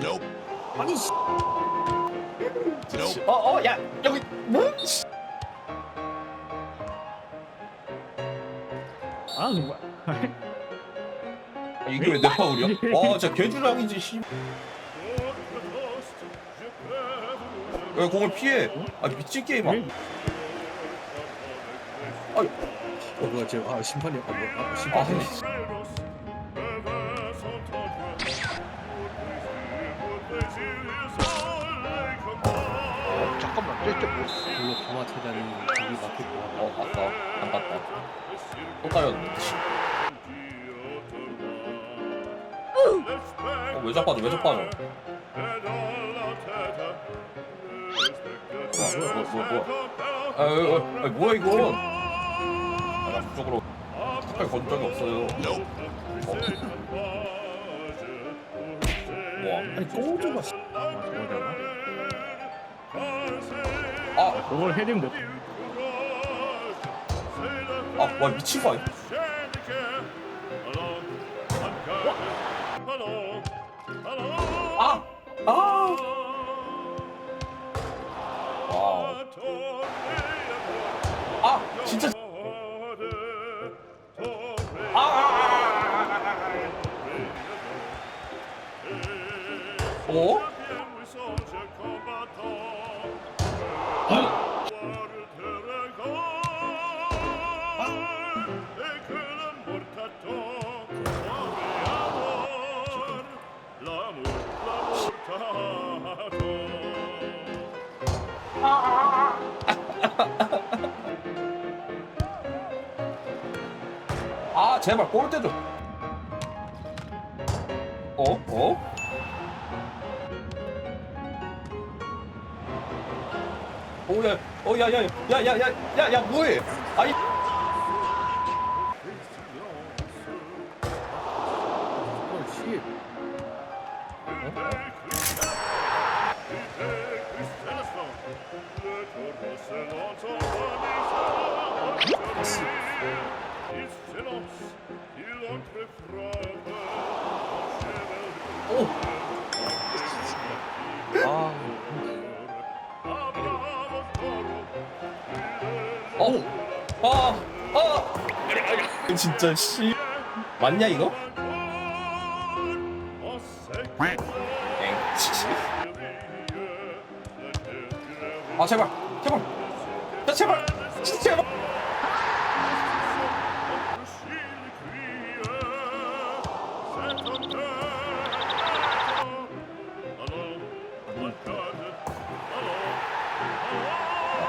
Nope. 아니 씨. Nope. 어어 야 여기 뭐? 씨. 아 정말 이게 왜내 파울이야? 와 진짜 개주장이지 씨. 왜 공을 피해? 아 미친 게임아. 왜? 아이 어 뭐야 쟤 아 심판이 아 뭐야 아, 아 심판이 씨. 어, 뭐, 별로 가마 차단이 저기 막힐 것 같아 어 봤다 안 봤다. 또. 씨. 어, 왜 자빠져 왜 자빠져? 뭐야 뭐야 뭐야 뭐야? 아, 아, 아, 아 뭐야 이거? 아, 나 그쪽으로 색깔 건 적이 없어요. Nope. 와. 아니 꼬조가 씨 아, 그걸 헤딩 못 아, 와 미친 거 아니야? 아, 아. 와우. 아, 진짜. 아, 아, 아, 아. 어? 아, 제발 골대 좀. 어? 어? 오야, 어, 야, 야, 야, 야, 야, 야, 야, 뭐해? 아이. 어씨 아 어? 아, 아. 진짜 씨. 맞냐 이거? 아 제발, 제발, 야 제발, 진짜 제발. 아,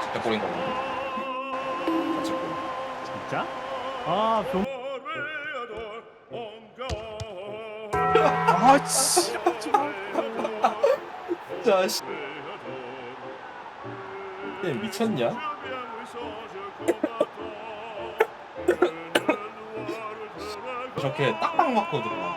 진짜. 진짜 골. 진짜? 아 병. 아, 씨. 진짜 씨. 얘 미쳤냐? 저렇게 딱딱 맞고 들어가.